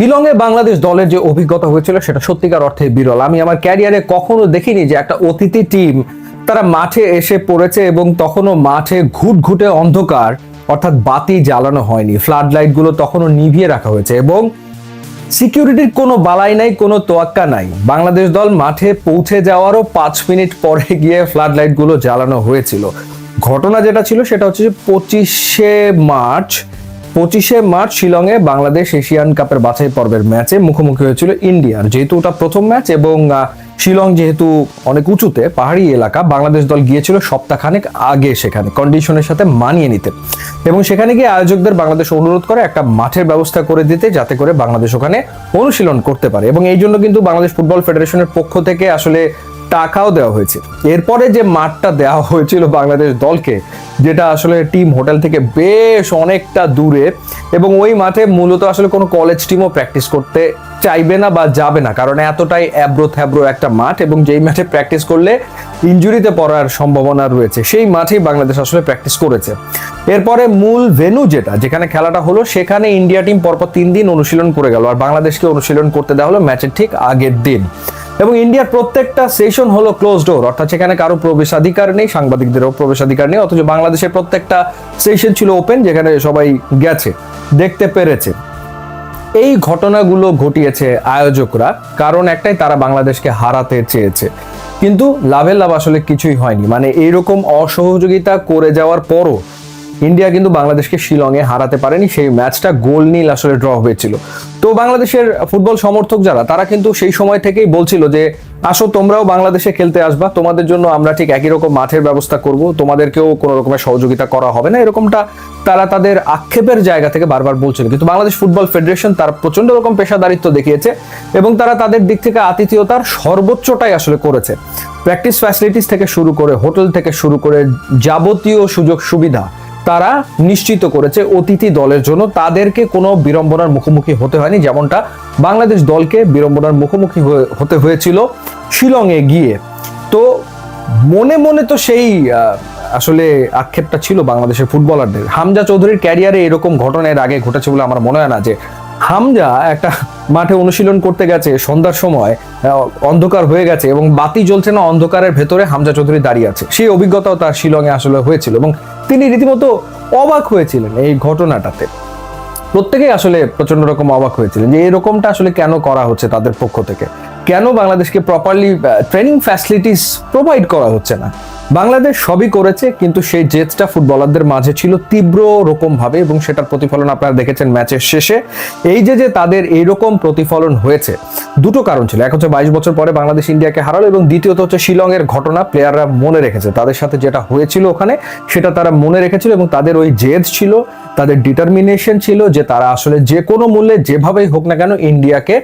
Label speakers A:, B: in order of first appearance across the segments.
A: শিলংয়ে বাংলাদেশ দলের যে অভিজ্ঞতা হয়েছিল সেটা সত্যিকার অর্থে বিরল। আমি আমার ক্যারিয়ারে কখনো দেখিনি যে একটা অতিথি টিম তারা মাঠে এসে পড়েছে এবং তখনও মাঠে ঘুটঘুটে অন্ধকার, অর্থাৎ বাতি জ্বালানো হয়নি। ফ্লাড লাইটগুলো তখনও নিভিয়ে রাখা হয়েছে এবং সিকিউরিটির কোনো বালাই নাই, কোনো তোয়াক্কা নাই। বাংলাদেশ দল মাঠে পৌঁছে যাওয়ারও পাঁচ মিনিট পরে গিয়ে ফ্লাড লাইটগুলো জ্বালানো হয়েছিল। ঘটনা যেটা ছিল সেটা হচ্ছে যে পঁচিশে মার্চ পঁচিশে মার্চ শিলংয়ে বাংলাদেশ এশিয়ান কাপের বাছাই পর্বের ম্যাচে মুখোমুখি হয়েছিল ইন্ডিয়ার। যেহেতু ওটা প্রথম ম্যাচ এবং শিলং যেহেতু অনেক উঁচুতে, পাহাড়ি এলাকা, বাংলাদেশ দল গিয়েছিল সপ্তাহখানেক আগে সেখানে কন্ডিশনের সাথে মানিয়ে নিতে। এবং সেখানে গিয়ে আয়োজকদের বাংলাদেশ অনুরোধ করে একটা মাঠের ব্যবস্থা করে দিতে, যাতে করে বাংলাদেশ ওখানে অনুশীলন করতে পারে। এবং এই জন্য কিন্তু বাংলাদেশ ফুটবল ফেডারেশনের পক্ষ থেকে আসলে টাকাও দেওয়া হয়েছে। এরপরে যে মাঠটা দেওয়া হয়েছিল বাংলাদেশ দলকে, যেটা আসলে টিম হোটেল থেকে বেশ অনেকটা দূরে, এবং ওই মাঠে মূলত আসলে কোনো কলেজ টিমও প্র্যাকটিস করতে চাইবে না বা যাবে না, কারণ এতটাই অ্যাব্রো থ্যাব্রো একটা মাঠ, এবং যেই মাঠে প্র্যাকটিস করলে ইনজুরিতে পড়ার সম্ভাবনা রয়েছে, সেই মাঠেই বাংলাদেশ আসলে প্র্যাকটিস করেছে। এরপরে মূল ভেনু যেটা, যেখানে খেলাটা হলো, সেখানে ইন্ডিয়া টিম পরপর তিন দিন অনুশীলন করে গেল, আর বাংলাদেশকে অনুশীলন করতে দেওয়া হলো ম্যাচের ঠিক আগের দিন। এবং ইন্ডিয়ার প্রত্যেকটা সেশন হলো ক্লোজ ডোর অর্থাৎ সেখানে কারও প্রবেশাধিকার নেই, সাংবাদিকদেরও প্রবেশাধিকার নেই, অথচ বাংলাদেশের প্রত্যেকটা সেশন ছিল ওপেন যেখানে সবাই গেছে, দেখতে পেরেছে। এই ঘটনাগুলো ঘটিয়েছে আয়োজকরা, কারণ একটাই তারা বাংলাদেশকে হারাতে চেয়েছে। কিন্তু লাভের লাভ আসলে কিছুই হয়নি মানে এইরকম অসহযোগিতা করে যাওয়ার পরও ইন্ডিয়া কিন্তু বাংলাদেশকে শিলংয়ে হারাতে পারেনি। সেই ম্যাচটা গোল নীল আসলে ড্র হয়েছিল। তো বাংলাদেশের ফুটবল সমর্থক যারা, তারা কিন্তু সেই সময় থেকেই বলছিল যে, আসো, তোমরাও বাংলাদেশে খেলতে আসবা। তোমাদের জন্য আমরা ঠিক একই রকম মাঠের ব্যবস্থা করব। তোমাদেরকেও কোনো রকমের সহযোগিতা করা হবে না। এরকমটা তারা তাদের আক্ষেপের জায়গা থেকে বারবার বলছিল। কিন্তু বাংলাদেশ ফুটবল ফেডারেশন তার প্রচণ্ড রকম পেশাদারিত্ব দেখিয়েছে এবং তারা তাদের দিক থেকে আতিথেয়তার সর্বোচ্চটাই আসলে করেছে। প্র্যাকটিস ফ্যাসিলিটিস থেকে শুরু করে, হোটেল থেকে শুরু করে যাবতীয় সুযোগ সুবিধা তারা নিশ্চিত করেছে অতিথি দলের জন্য। তাদেরকে কোনো বিড়ম্বনার মুখোমুখি হতে হয়নি, যেমনটা বাংলাদেশ দলকে বিড়ম্বনার মুখোমুখি হতে হয়েছিল শিলংয়ে গিয়ে। তো মনে মনে তো সেই আসলে আক্ষেপটা ছিল বাংলাদেশের ফুটবলারদের। হামজা চৌধুরীর ক্যারিয়ারে এরকম ঘটনা এর আগে ঘটেছে বলে আমার মনে হয় না যে হামজা একটা মাঠে অনুশীলন করতে গেছে, সন্ধ্যার সময় অন্ধকার হয়ে গেছে এবং বাতি জ্বলছে না অন্ধকারের ভেতরে হামজা চৌধুরী দাঁড়িয়ে আছে। সেই অভিজ্ঞতাও তার শিলংয়ে আসলে হয়েছিল এবং তিনি রীতিমতো অবাক হয়েছিলেন এই ঘটনাটাতে। প্রত্যেকেই আসলে প্রচণ্ড রকম অবাক হয়েছিলেন যে এরকমটা আসলে কেন করা হচ্ছে তাদের পক্ষ থেকে। কেন বাংলাদেশকে প্রপারলি ট্রেনিং ফ্যাসিলিটিস প্রোভাইড করা হচ্ছে না? বাংলাদেশ সবই করেছে, কিন্তু সেই জেদটা ফুটবলারদের মাঝে ছিল তীব্র রকম ভাবে এবং সেটার প্রতিফলন আপনারা দেখেছেন ম্যাচের শেষে। এই যে যে তাদের এইরকম প্রতিফলন হয়েছে, দুটো কারণ ছিল। এক হচ্ছে বাইশ বছর পরে বাংলাদেশ ইন্ডিয়াকে হারালো এবং দ্বিতীয়ত হচ্ছে শিলংয়ের ঘটনা প্লেয়াররা মনে রেখেছে। তাদের সাথে যেটা হয়েছিল ওখানে, সেটা তারা মনে রেখেছিল এবং তাদের ওই জেদ ছিল, তাদের ডিটারমিনেশন ছিল যে তারা আসলে যে কোনো মূল্যে যেভাবেই হোক না কেন ইন্ডিয়াকে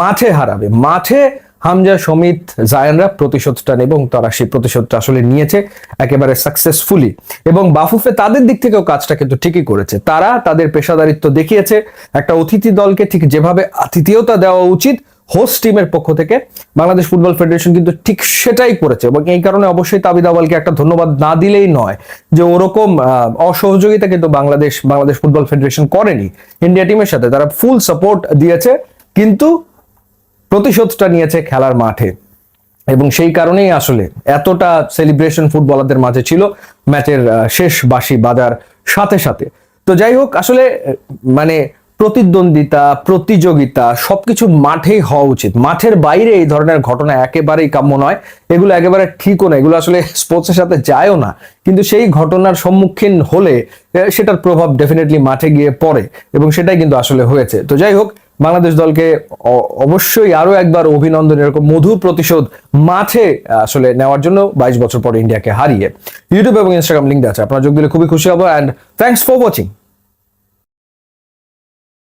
A: মাঠে হারাবে। মাঠে হামজা সমিত জায়ানরা প্রতিশোধটা নেবে এবং তারা সেই প্রতিশোধটা আসলে নিয়েছে একেবারে সাকসেসফুলি এবং বাফুফে তাদের দিক থেকেও কাজটা কিন্তু ঠিকই করেছে। তারা তাদের পেশাদারিত্ব দেখিয়েছে। একটা অতিথি দলকে ঠিক যেভাবে আতিথেয়তা দেওয়া উচিত হোস্ট টিমের পক্ষ থেকে, বাংলাদেশ ফুটবল ফেডারেশন কিন্তু ঠিক সেটাই করেছে এবং এই কারণে অবশ্যই তাবিদ আওয়ালকে একটা ধন্যবাদ না দিলেই নয় যে ওরকম অসহযোগিতা কিন্তু বাংলাদেশ বাংলাদেশ ফুটবল ফেডারেশন করেনি। ইন্ডিয়া টিমের সাথে তারা ফুল সাপোর্ট দিয়েছে। কিন্তু প্রতিশোধটা নিয়েছে খেলার মাঠে। এবং সেই কারণেই আসলে এতটা সেলিব্রেশন ফুটবলারদের মাঝে ছিল ম্যাচের শেষ বাসি বাজার সাথে সাথে। তো যাই হোক, আসলে মানে প্রতিদ্বন্দ্বিতা, প্রতিযোগিতা সবকিছু মাঠেই হওয়া উচিত। মাঠের বাইরে এই ধরনের ঘটনা একেবারেই কাম্য নয়। এগুলো একেবারে ঠিকও না এগুলো আসলে স্পোর্টসের সাথে যায়ও না। কিন্তু সেই ঘটনার সম্মুখীন হলে সেটার প্রভাব ডেফিনেটলি মাঠে গিয়ে পড়ে। এবং সেটাই কিন্তু আসলে হয়েছে। তো যাই হোক বাংলাদেশ দলকে অবশ্যই আরও একবার অভিনন্দন, এরকম মধু প্রতিশোধ মাঠে আসলে নেওয়ার জন্য বাইশ বছর পর ইন্ডিয়াকে হারিয়ে। ইউটিউব এবং ইনস্টাগ্রাম লিঙ্ক আছে, আপনারা যোগ দিলে খুবই খুশি হব অ্যান্ড থ্যাংকস ফর ওয়াচিং